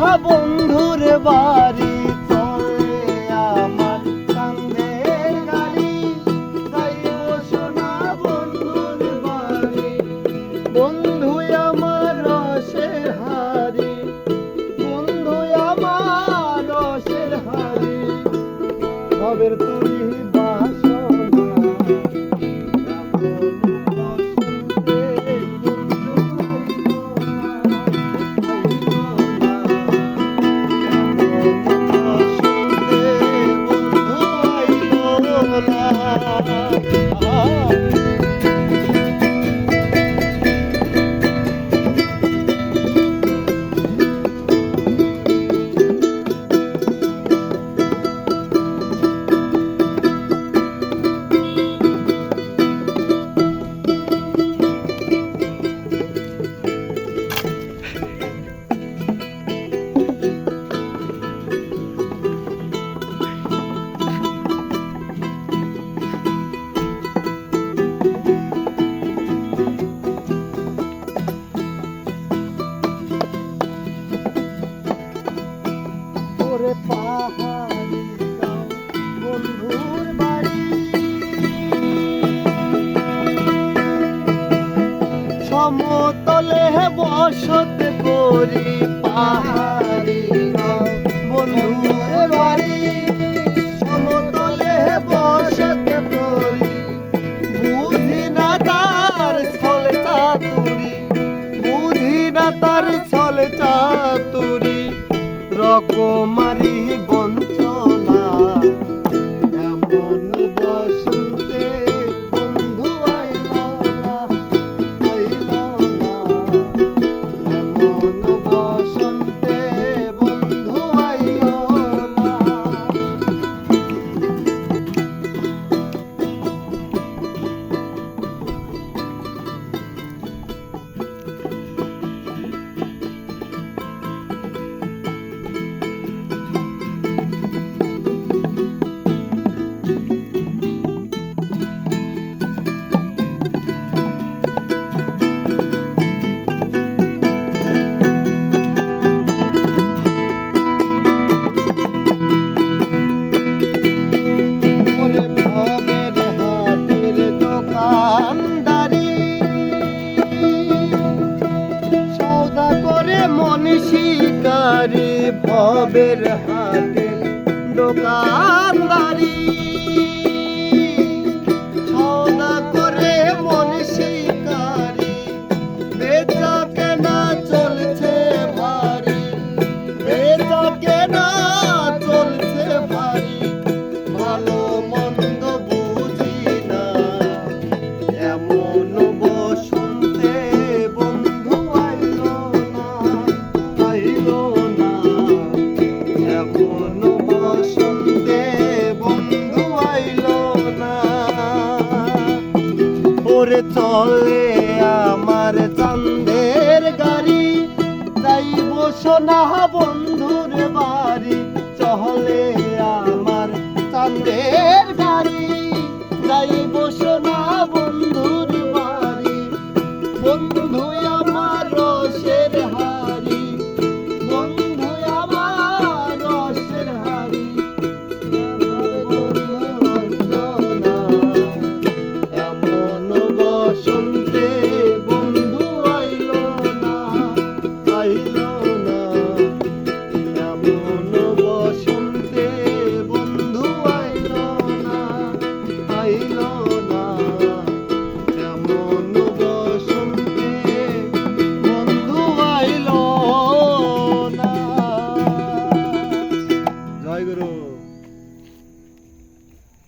বন্ধুর বাড়ি চলে আমার কান্দের গাড়ি। যাইব সোনা বন্ধু আমার রসের হারি বন্ধু আমার রসের হারি খবর বসত করি পাহাড়ি বন্ধুর বাড়ি সমতলে বসত করি বুঝি না তার ছলে চাতুরি, বুঝি না তার ছলে চাতুরি। রকমারি বঞ্চনা শিকারি ভবের হাতে দোকানদারি চলে আমার চান্দের গাড়ি। যাইব সোনা বন্ধুর বাড়ি চলে আমার চান্দের গাড়ি। যাইব সোনা